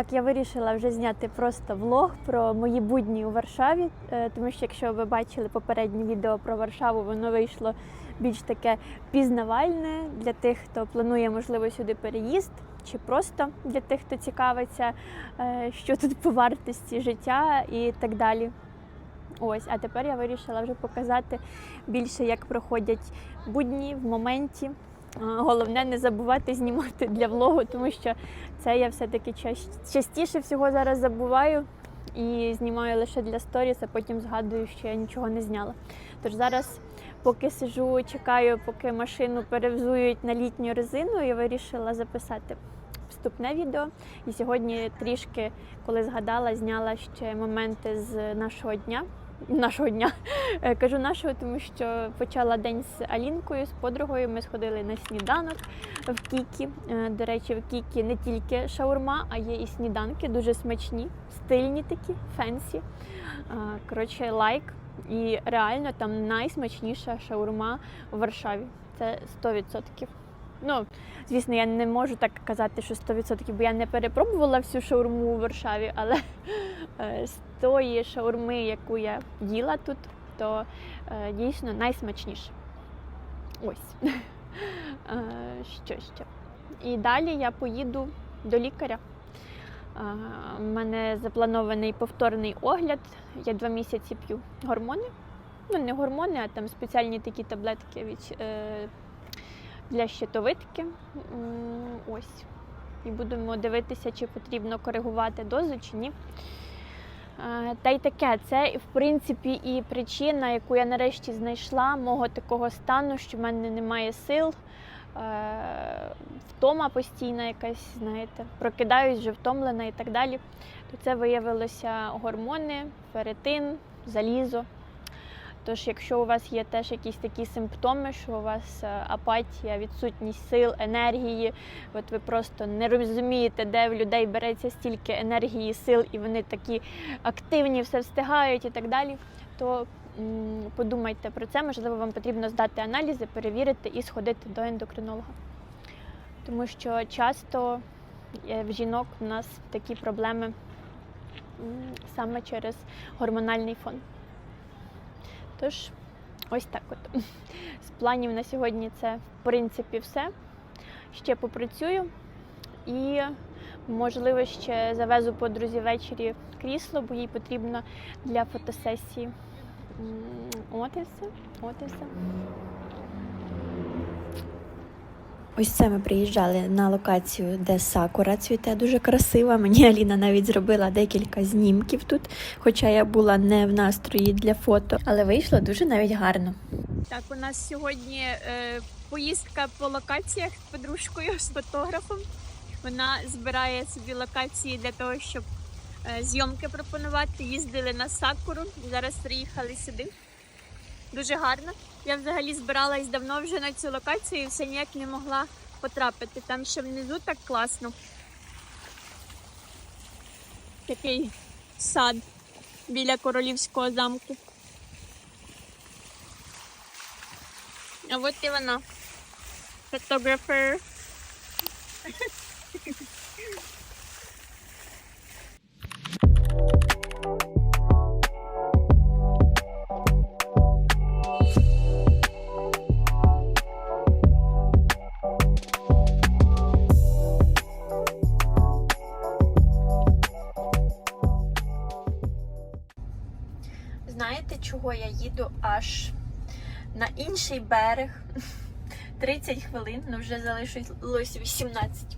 Так, я вирішила вже зняти просто влог про мої будні у Варшаві, е, тому що якщо ви бачили попереднє відео про Варшаву, воно вийшло більш таке пізнавальне для тих, хто планує можливо сюди переїзд, чи просто для тих, хто цікавиться, е, що тут по вартості життя і так далі. Ось, а тепер я вирішила вже показати більше, як проходять будні в моменті. Головне не забувати знімати для влогу, тому що це я все-таки частіше всього зараз забуваю і знімаю лише для сторіс, а потім згадую, що я нічого не зняла. Тож зараз, поки сижу, чекаю, поки машину перевзують на літню резину, я вирішила записати вступне відео. І сьогодні трішки, коли згадала, зняла ще моменти з нашого дня. Нашого дня Е, кажу нашого, тому що почала день з Алінкою, з подругою. Ми сходили на сніданок в Кікі. Е, До речі, в Кікі не тільки шаурма, а є і сніданки, дуже смачні, стильні такі, фенсі. Е, Коротше, лайк. І реально там найсмачніша шаурма в Варшаві. Це 100%. Ну, звісно, я не можу так казати, що 100%, бо я не перепробувала всю шаурму у Варшаві, але е, з тої шаурми, яку я їла тут, то е, дійсно найсмачніше. Ось. Е, Що ще? І далі я поїду до лікаря. У мене запланований повторний огляд. Я два місяці п'ю гормони. Ну, не гормони, а там спеціальні такі таблетки від, для щитовидки. Ось. І будемо дивитися, чи потрібно коригувати дозу, чи ні. Е, Та й таке, це в принципі і причина, яку я нарешті знайшла мого такого стану, що в мене немає сил, е, втома постійна якась, знаєте, прокидаюсь вже втомлена і так далі. То це виявилося гормони, ферритин, залізо. Тож, якщо у вас є теж якісь такі симптоми, що у вас е, апатія, відсутність сил, енергії, от ви просто не розумієте, де в людей береться стільки енергії, сил, і вони такі активні, все встигають і так далі, то подумайте про це. Можливо, вам потрібно здати аналізи, перевірити і сходити до ендокринолога. Тому що часто е, в жінок у нас такі проблеми саме через гормональний фон. Тож, ось так от. З планів на сьогодні це, в принципі, все. Ще попрацюю і, можливо, ще завезу подрузі ввечері крісло, бо їй потрібно для фотосесії. От і все. От і все. Ось це ми приїжджали на локацію, де сакура цвіте дуже красива. Мені Аліна навіть зробила декілька знімків тут, хоча я була не в настрої для фото, але вийшло дуже навіть гарно. Так, у нас сьогодні е, поїздка по локаціях з подружкою, з фотографом. Вона збирає собі локації для того, щоб е, зйомки пропонувати. Їздили на Сакуру, зараз приїхали сюди. Дуже гарно. Я взагалі збиралась давно вже на цю локацію і все ніяк не могла потрапити. Там ще внизу так класно. Такий сад біля королівського замку. А от і вона. Фотографер. Інший берег? 30 хвилин, ну вже залишилось 18.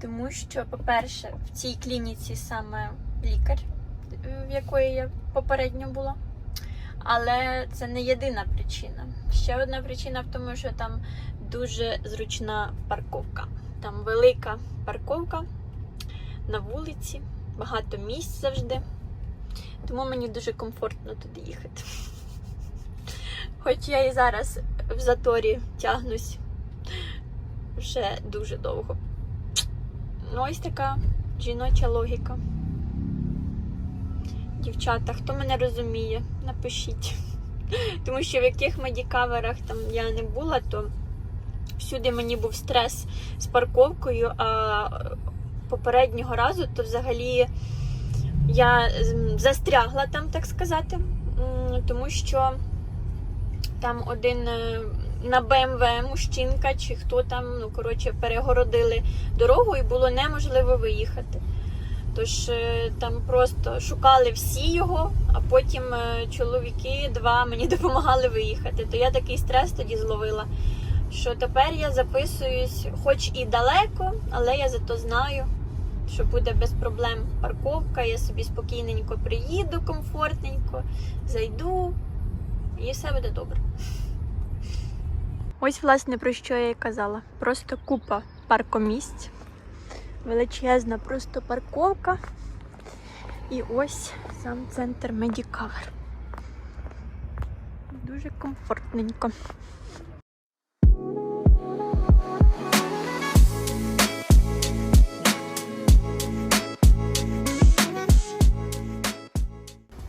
Тому що, по-перше, в цій клініці саме лікар, в якої я попередньо була. Але це не єдина причина. Ще одна причина в тому, що там дуже зручна парковка. Там велика парковка на вулиці, багато місць завжди. Тому мені дуже комфортно туди їхати. Хоч я і зараз в заторі тягнусь вже дуже довго. Ну, ось така жіноча логіка. Дівчата, хто мене розуміє, напишіть. Тому що в яких медікаверах там я не була, то всюди мені був стрес з парковкою, а попереднього разу, то взагалі я застрягла там, так сказати, тому що там один е, на БМВ мужчинка чи хто там, ну коротше, перегородили дорогу і було неможливо виїхати. Тож е, там просто шукали всі його, а потім е, чоловіки два мені допомагали виїхати. То я такий стрес тоді зловила, що тепер я записуюсь, хоч і далеко, але я зато знаю, що буде без проблем парковка. Я собі спокійненько приїду, комфортненько, зайду, і все буде добре. Ось, власне, про що я і казала. Просто купа паркомісць величезна просто парковка. І ось сам центр Медікавер. Дуже комфортненько.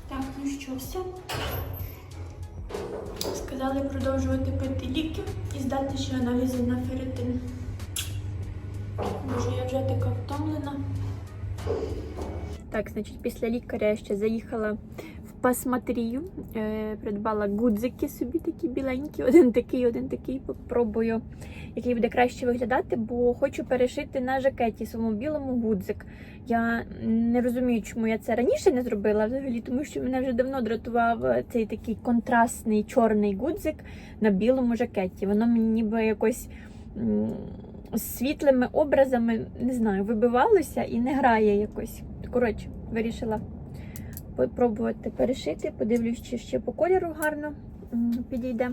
Так, ну що, все. Сказали продовжувати пити ліки і здати ще аналізи на ферритин. Боже, я вже така втомлена. Так, значить, після лікаря я ще заїхала в пасматерію, е, придбала гудзики собі такі біленькі, один такий, один такий. Попробую, який буде краще виглядати, бо хочу перешити на жакеті своєму білому гудзик. Я не розумію, чому я це раніше не зробила взагалі, тому що мене вже давно дратував цей такий контрастний чорний гудзик на білому жакеті. Воно мені ніби якось. світлими образами, не знаю, вибивалося і не грає якось. Коротше, вирішила попробувати перешити, подивлюсь, чи ще по кольору гарно підійде.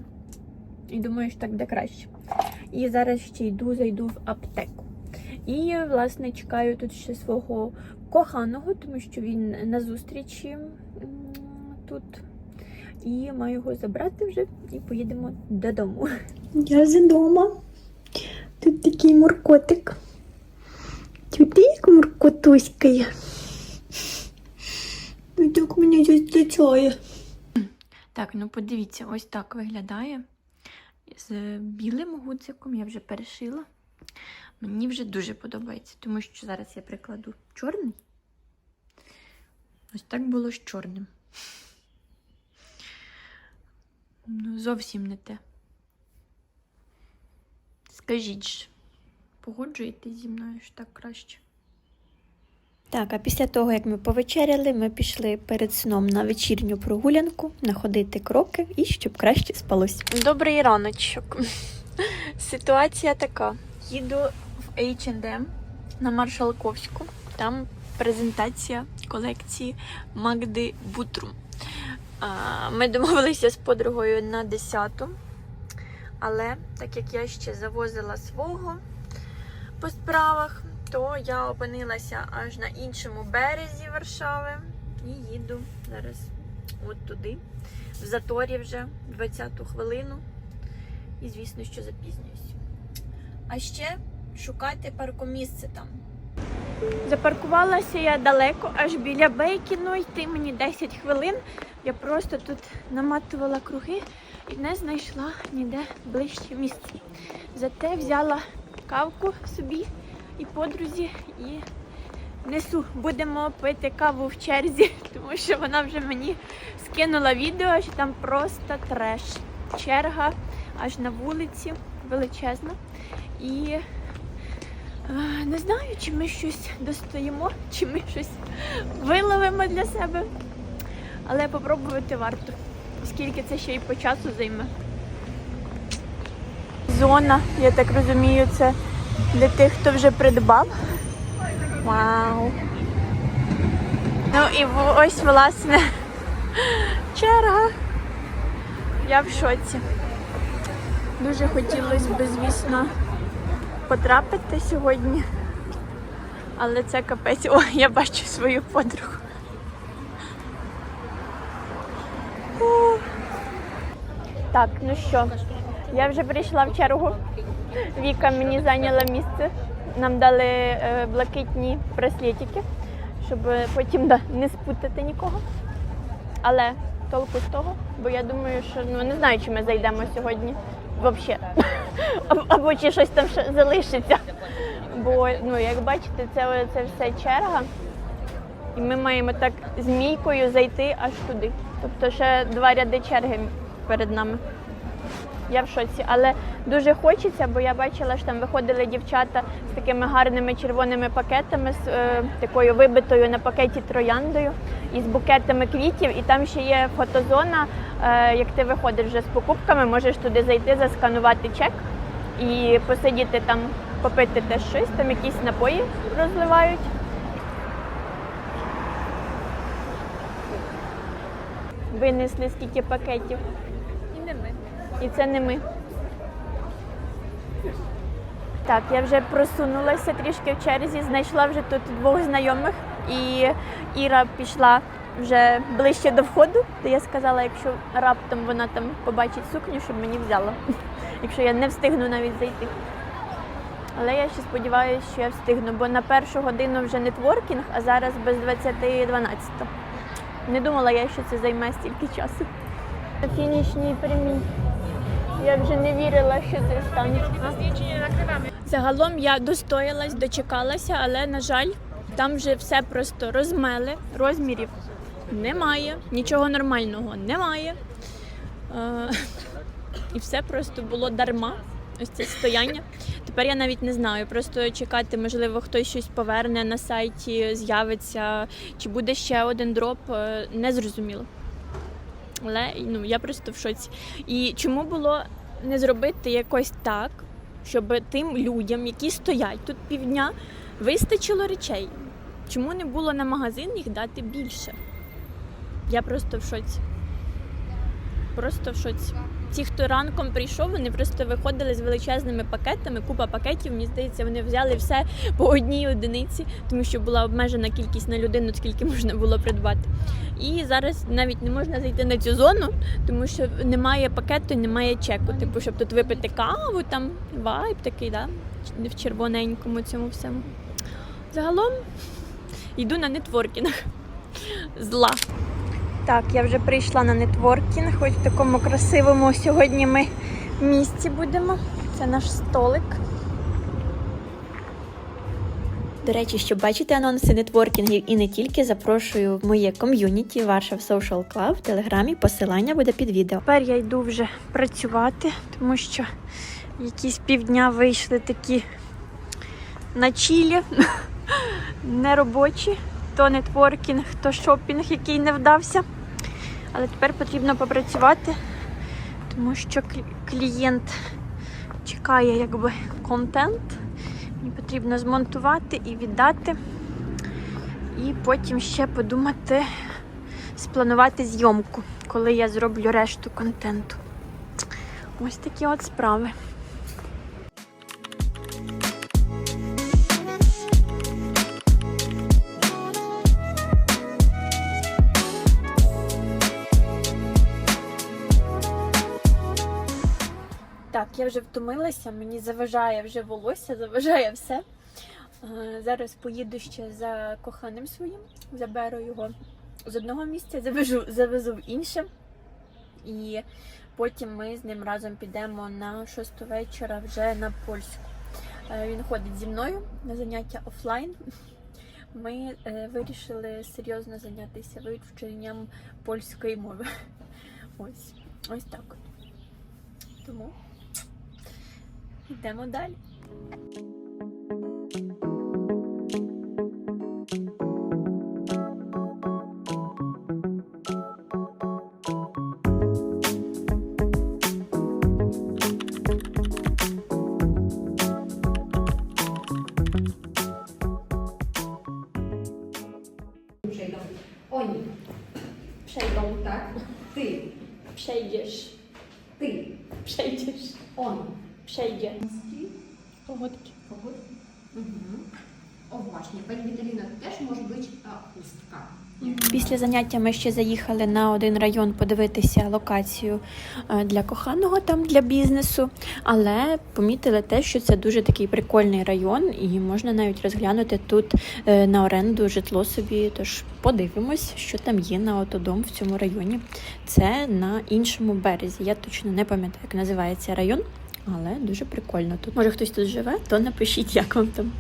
І думаю, що так буде краще. І зараз ще йду, зайду в аптеку. І, власне, чекаю тут ще свого коханого, тому що він на зустрічі тут. І маю його забрати вже і поїдемо додому. Я вже вдома. Тут такий муркотик. Тут як муркотуська є. І так мене зустрічає. Так, ну подивіться, ось так виглядає. З білим гудзиком я вже перешила. Мені вже дуже подобається, тому що зараз я прикладу чорний. Ось так було з чорним. Ну, зовсім не те. Скажіть погоджуєтесь зі мною що так краще? Так, а після того, як ми повечеряли, ми пішли перед сном на вечірню прогулянку, находити кроки і щоб краще спалось. Добрий раночок. Ситуація така. Їду в H&M на Маршалковську. Там презентація колекції Магди Бутрум. Ми домовилися з подругою на 10-ту. Але так як я ще завозила свого по справах, то я опинилася аж на іншому березі Варшави і їду зараз от туди, в заторі вже 20-ту хвилину. І, звісно, що запізнююсь. А ще шукати паркомісце там. Запаркувалася я далеко, аж біля Бейкіну, йти мені 10 хвилин. Я просто тут наматувала круги і не знайшла ніде ближче місце. Зате взяла кавку собі і подрузі і несу. Будемо пити каву в черзі, тому що вона вже мені скинула відео, що там просто треш. Черга аж на вулиці величезна. І е, не знаю, чи ми щось достоїмо, чи ми щось виловимо для себе. Але попробувати варто, оскільки це ще й по часу займе. Зона, я так розумію, це для тих, хто вже придбав. Вау! Ну і ось, власне, черга. Я в шоці. Дуже хотілося б, звісно, потрапити сьогодні. Але це капець. О, я бачу свою подругу. Так, ну що, я вже прийшла в чергу. Віка мені зайняла місце. Нам дали е, блакитні браслетики, щоб потім да, не спутати нікого. Але толку з того, бо я думаю, що ну не знаю, чи ми зайдемо сьогодні взагалі. Або чи щось там ще залишиться. Бо ну, як бачите, це, це все черга. І ми маємо так змійкою зайти аж туди. Тобто ще два ряди черги перед нами. Я в шоці, але дуже хочеться, бо я бачила, що там виходили дівчата з такими гарними червоними пакетами, з е, такою вибитою на пакеті трояндою і з букетами квітів. І там ще є фотозона. Е, як ти виходиш вже з покупками, можеш туди зайти, засканувати чек і посидіти там, попити теж щось, там якісь напої розливають. Винесли скільки пакетів. І це не ми. Так, я вже просунулася трішки в черзі, знайшла вже тут двох знайомих, і Іра пішла вже ближче до входу, де я сказала, якщо раптом вона там побачить сукню, щоб мені взяла, якщо я не встигну навіть зайти. Але я ще сподіваюся, що я встигну, бо на першу годину вже нетворкінг, а зараз без 20.12. Не думала я, що це займе стільки часу. Фінішній прямій. Я вже не вірила, що це станеться. Загалом я достоялась, дочекалася, але, на жаль, там вже все просто розмели, розмірів немає, нічого нормального немає. Е, І все просто було дарма. Ось це стояння. Тепер я навіть не знаю. Просто чекати, можливо, хтось щось поверне на сайті, з'явиться, чи буде ще один дроп, е, не зрозуміло. Але ну, я просто в шоці. І чому було не зробити якось так, щоб тим людям, які стоять тут півдня, вистачило речей? Чому не було на магазин їх дати більше? Я просто в шоці. Просто в шоці. Ті, хто ранком прийшов, вони просто виходили з величезними пакетами, купа пакетів. Мені здається, вони взяли все по одній одиниці, тому що була обмежена кількість на людину, скільки можна було придбати. І зараз навіть не можна зайти на цю зону, тому що немає пакету, немає чеку. Типу, щоб тут випити каву, там вайб такий, да? в червоненькому цьому всьому. Загалом йду на нетворкінг. Зла. Так, я вже прийшла на нетворкінг, хоч в такому красивому сьогодні ми місці будемо. Це наш столик. До речі, щоб бачити анонси нетворкінгів і не тільки, запрошую в моє ком'юніті Warsaw Social Club в телеграмі. Посилання буде під відео. Тепер я йду вже працювати, тому що якісь півдня вийшли такі на чілі, неробочі. То нетворкінг, то шопінг, який не вдався. Але тепер потрібно попрацювати, тому що клі- клієнт чекає якби контент. Мені потрібно змонтувати і віддати. І потім ще подумати, спланувати зйомку, коли я зроблю решту контенту. Ось такі от справи. Я вже втомилася, мені заважає вже волосся, заважає все. Е, Зараз поїду ще за коханим своїм, заберу його з одного місця, завезу, завезу в інше. І потім ми з ним разом підемо на шосту вечора вже на польську. Е, Він ходить зі мною на заняття офлайн. Ми е, вирішили серйозно зайнятися вивченням польської мови. Ось, ось так. Тому Йдемо далі. Kogut. Mhm. O właśnie, pani Witаліна, теж може бути хустка. Після заняття ми ще заїхали на один район подивитися локацію е, для коханого там для бізнесу, але помітили те, що це дуже такий прикольний район, і можна навіть розглянути тут е, на оренду житло собі. Тож подивимось, що там є на отодом в цьому районі. Це на іншому березі. Я точно не пам'ятаю, як називається район, але дуже прикольно тут. Може хтось тут живе, то напишіть, як вам там.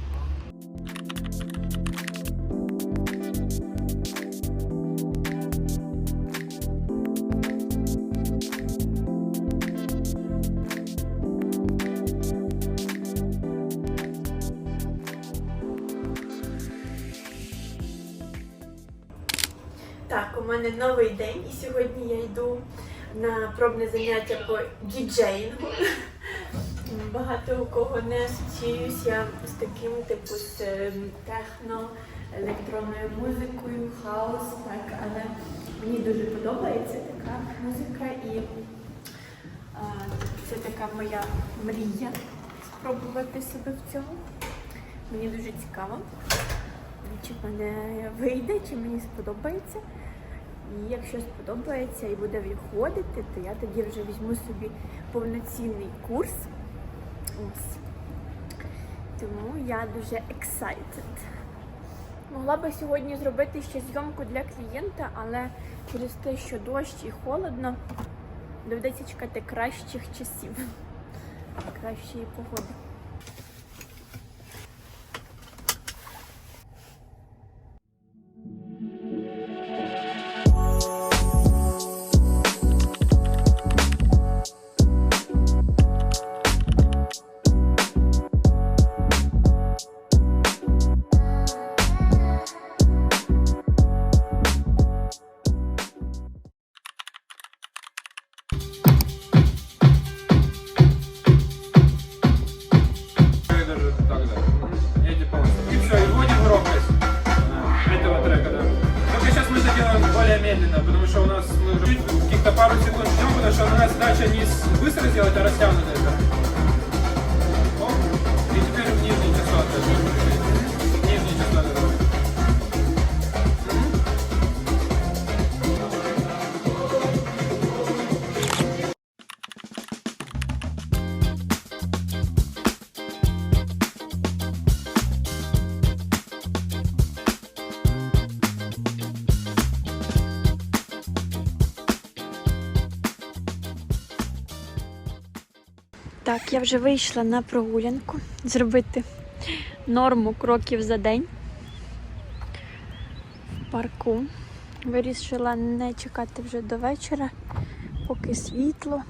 Так, у мене новий день, і сьогодні я йду на пробне заняття по діджеїнгу. Багато у кого не асоціююсь я з таким, типу, з ем, техно, електронною музикою, хаос, так, але мені дуже подобається така музика і а, це така моя мрія спробувати себе в цьому. Мені дуже цікаво, чи мене вийде, чи мені сподобається. І якщо сподобається і буде виходити, то я тоді вже візьму собі повноцінний курс. Ось. Тому я дуже excited. Могла би сьогодні зробити ще зйомку для клієнта, але через те, що дощ і холодно, доведеться чекати кращих часів, кращої погоди. Так, я вже вийшла на прогулянку зробити норму кроків за день в парку. Вирішила не чекати вже до вечора, поки світло,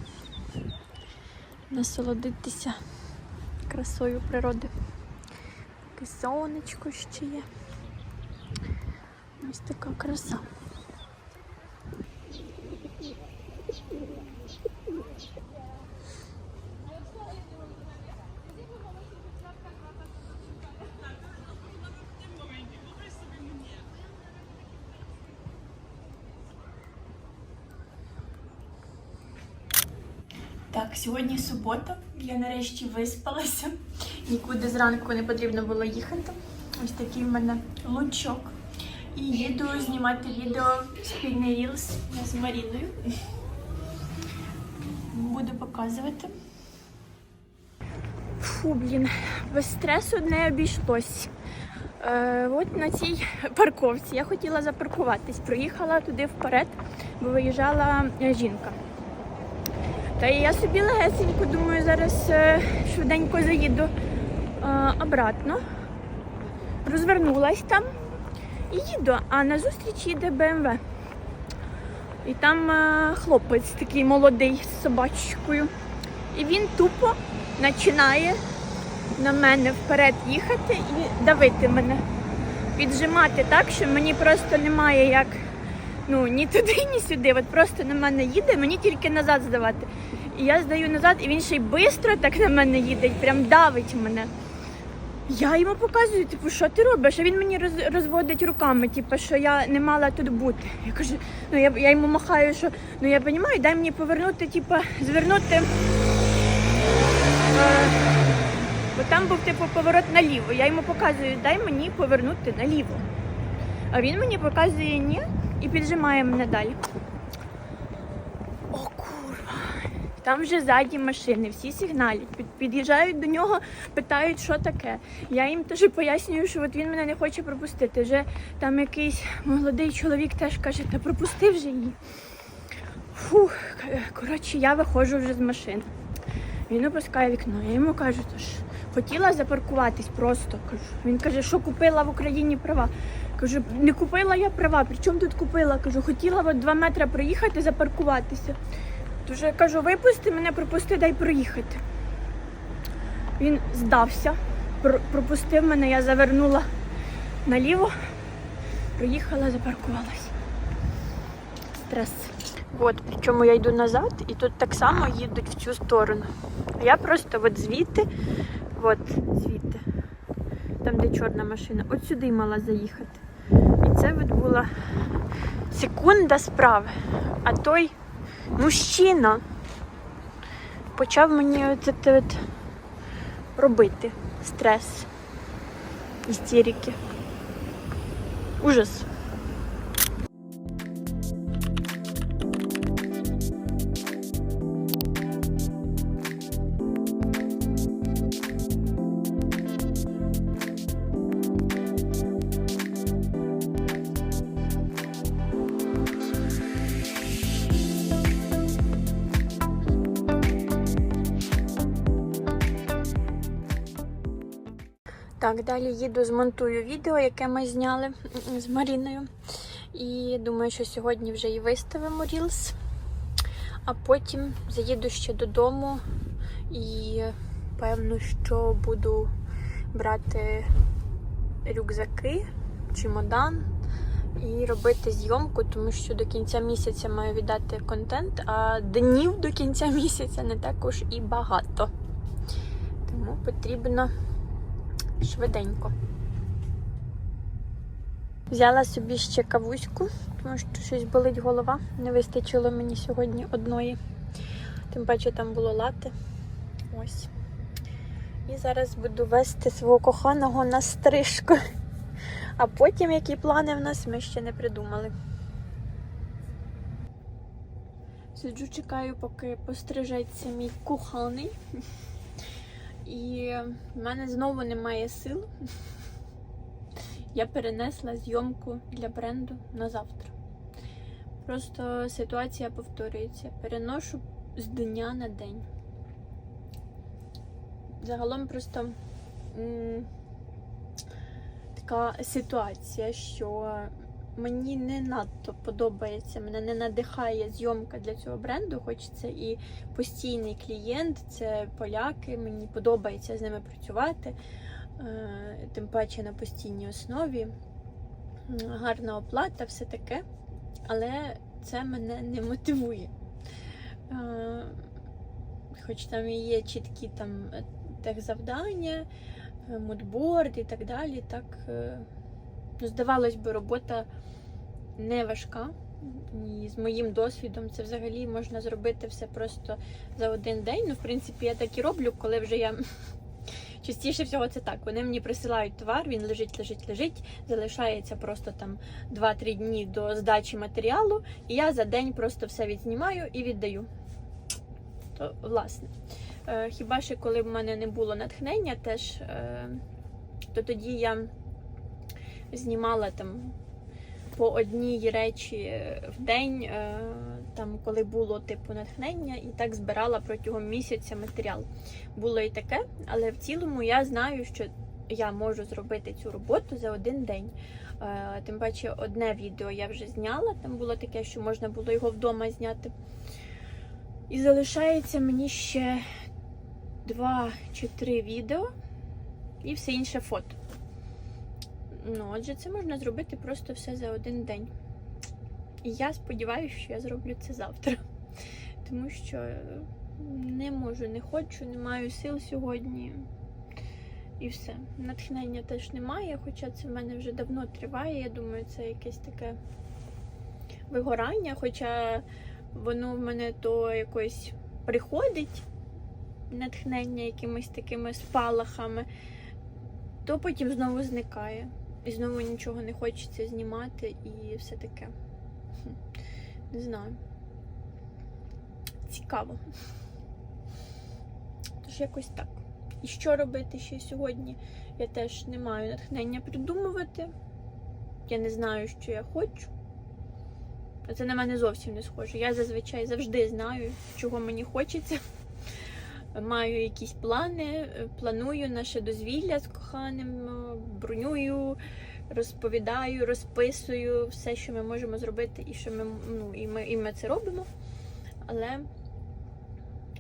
насолодитися красою природи. Поки сонечко ще є. Ось така краса. Так, сьогодні субота. Я нарешті виспалася. Нікуди зранку не потрібно було їхати. Ось такий в мене лучок. І їду знімати відео спільний рілс з Маріною. Буду показувати. Фу, блін, без стресу не обійшлось. Е, от на цій парковці я хотіла запаркуватись. Проїхала туди вперед, бо виїжджала е, жінка. Та я собі легесенько думаю, зараз е, швиденько заїду е, обратно. Розвернулась там і їду, а назустріч їде БМВ. І там е, хлопець такий молодий з собачкою. І він тупо починає на мене вперед їхати і давити мене. Піджимати так, що мені просто немає як ну ні туди, ні сюди. От просто на мене їде, мені тільки назад здавати. І я здаю назад, і він ще й швидко так на мене їде, прям давить мене. Я йому показую, типу, що ти робиш? А він мені роз, розводить руками, типу, що я не мала тут бути. Я кажу, ну я, я йому махаю, що ну я розумію, дай мені повернути, типу, звернути. Е, бо там був типу поворот наліво. Я йому показую, дай мені повернути наліво. А він мені показує ні і піджимає мене далі. О, курва. Там вже ззаді машини, всі сигналять, під'їжджають до нього, питають, що таке. Я їм теж пояснюю, що от він мене не хоче пропустити. Вже там якийсь молодий чоловік теж каже, та пропусти вже її. Фух, коротше, я виходжу вже з машини. Він опускає вікно. Я йому кажу, то ж хотіла запаркуватись просто. Кажу. Він каже, що купила в Україні права. Кажу, не купила я права. При чому тут купила? Кажу, хотіла от два метри проїхати, запаркуватися. Тож я кажу, випусти мене, пропусти, дай проїхати. Він здався, пропустив мене, я завернула наліво, проїхала, запаркувалась. стрес. От, причому я йду назад, і тут так само їдуть в цю сторону. А я просто от звідти, от звідти, там де чорна машина, от сюди мала заїхати. І це от була секунда справи. А той мужчина почав мені от робити стрес, істерики. Ужас. Так, далі їду, змонтую відео, яке ми зняли з Маріною. І думаю, що сьогодні вже і виставимо Reels. А потім заїду ще додому і певно, що буду брати рюкзаки, чемодан і робити зйомку, тому що до кінця місяця маю віддати контент, а днів до кінця місяця не також і багато. Тому потрібно швиденько. Взяла собі ще кавуську, тому що щось болить голова. Не вистачило мені сьогодні одної. Тим паче там було лати. Ось. І зараз буду вести свого коханого на стрижку. А потім, які плани в нас, ми ще не придумали. Сиджу, чекаю, поки пострижеться мій коханий. І в мене знову немає сил. Я перенесла зйомку для бренду на завтра. Просто ситуація повторюється. Переношу з дня на день. Загалом просто м, така ситуація, що мені не надто подобається, мене не надихає зйомка для цього бренду, хоч це і постійний клієнт, це поляки, мені подобається з ними працювати, е, тим паче на постійній основі. Гарна оплата, все таке, але це мене не мотивує. Е, Хоч там і є чіткі там е, техзавдання, мудборд і так далі, так ну, здавалось би, робота не важка. І з моїм досвідом це взагалі можна зробити все просто за один день. Ну, в принципі, я так і роблю, коли вже я частіше всього це так. Вони мені присилають товар, він лежить, лежить, лежить, залишається просто там 2-3 дні до здачі матеріалу, і я за день просто все відзнімаю і віддаю. То, власне. Е, Хіба що коли в мене не було натхнення, теж, е, то тоді я знімала там по одній речі в день, е, там коли було типу натхнення, і так збирала протягом місяця матеріал. Було і таке, але в цілому я знаю, що я можу зробити цю роботу за один день. Е, Тим паче, одне відео я вже зняла. Там було таке, що можна було його вдома зняти. І залишається мені ще два чи три відео і все інше фото. Ну, отже, це можна зробити просто все за один день. І я сподіваюся, що я зроблю це завтра. Тому що е, не можу, не хочу, не маю сил сьогодні. І все. Натхнення теж немає, хоча це в мене вже давно триває. Я думаю, це якесь таке вигорання, хоча воно в мене то якось приходить, натхнення якимись такими спалахами, то потім знову зникає. І знову нічого не хочеться знімати і все таке. Не знаю. Цікаво. Тож якось так. І що робити ще сьогодні? Я теж не маю натхнення придумувати. Я не знаю, що я хочу. Це на мене зовсім не схоже. Я зазвичай завжди знаю, чого мені хочеться. Маю якісь плани, е, планую наше дозвілля з коханим, е, бронюю, розповідаю, розписую все, що ми можемо зробити, і що ми, ну, і ми, і ми це робимо. Але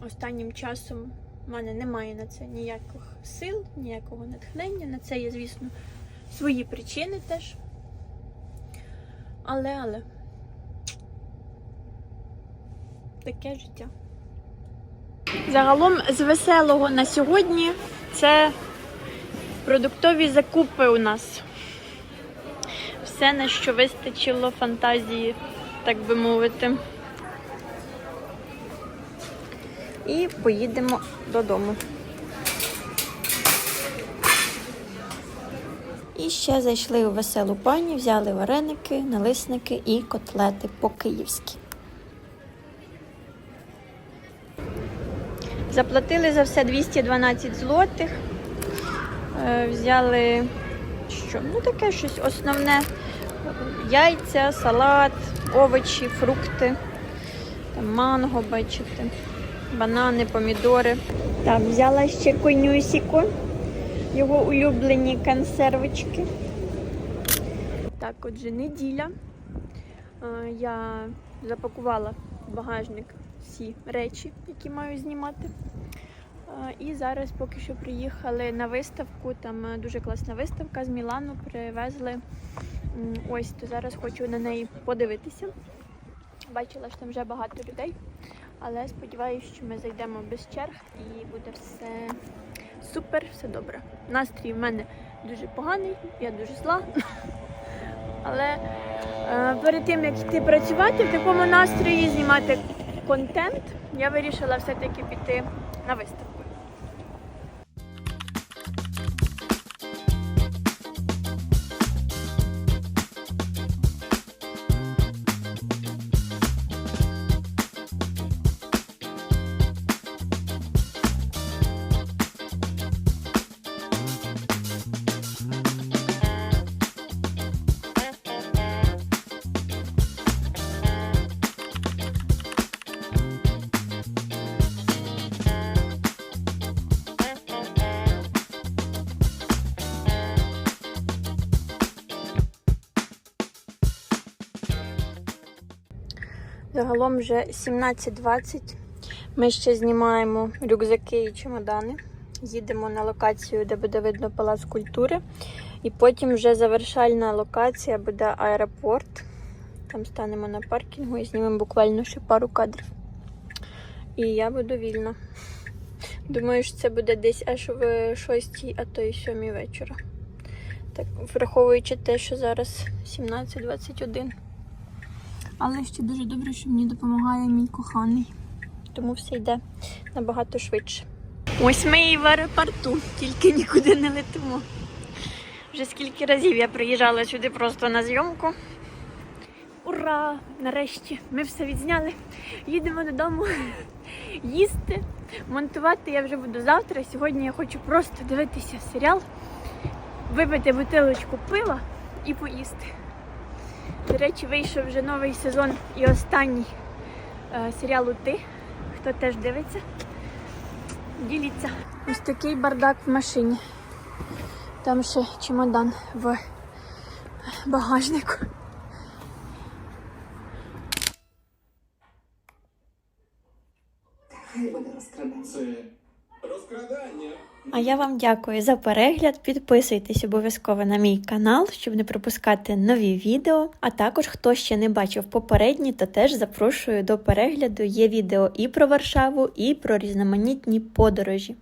останнім часом в мене немає на це ніяких сил, ніякого натхнення. На це є, звісно, свої причини теж. Але, але таке життя. Загалом з веселого на сьогодні це продуктові закупи у нас. Все, на що вистачило фантазії, так би мовити. І поїдемо додому. І ще зайшли у веселу пані, взяли вареники, налисники і котлети по-київськи. Заплатили за все 212 злотих. Е, Взяли що? Ну таке щось основне. Яйця, салат, овочі, фрукти, там манго, бачите, банани, помідори. Так, взяла ще конюсіку, його улюблені консервочки. Так, отже, неділя. Е, Я запакувала багажник всі речі, які маю знімати. Е, І зараз поки що приїхали на виставку. Там е, дуже класна виставка з Мілану. Привезли ось, то зараз хочу на неї подивитися. Бачила, що там вже багато людей, але сподіваюся, що ми зайдемо без черг і буде все супер, все добре. Настрій в мене дуже поганий, я дуже зла. Але е, перед тим як йти працювати в такому настрої, знімати контент, я вирішила все-таки піти на виставку. Загалом вже 17.20. Ми ще знімаємо рюкзаки і чемодани. Їдемо на локацію, де буде видно палац культури. І потім вже завершальна локація буде аеропорт. Там станемо на паркінгу і знімемо буквально ще пару кадрів. І я буду вільна. Думаю, що це буде десь аж в 6, а то й 7 вечора. Так, враховуючи те, що зараз 17.21. Але ще дуже добре, що мені допомагає мій коханий. Тому все йде набагато швидше. Ось ми і в аеропорту, тільки нікуди не летимо. Вже скільки разів я приїжджала сюди просто на зйомку. Ура! Нарешті ми все відзняли. Їдемо додому їсти. Монтувати я вже буду завтра. Сьогодні я хочу просто дивитися серіал, випити бутилочку пива і поїсти. До речі, вийшов вже новий сезон і останній е, серіалу Ти. Хто теж дивиться, діліться. Ось такий бардак в машині. Там ще чемодан в багажнику. А я вам дякую за перегляд. Підписуйтесь обов'язково на мій канал, щоб не пропускати нові відео. А також, хто ще не бачив попередні, то теж запрошую до перегляду. Є відео і про Варшаву, і про різноманітні подорожі.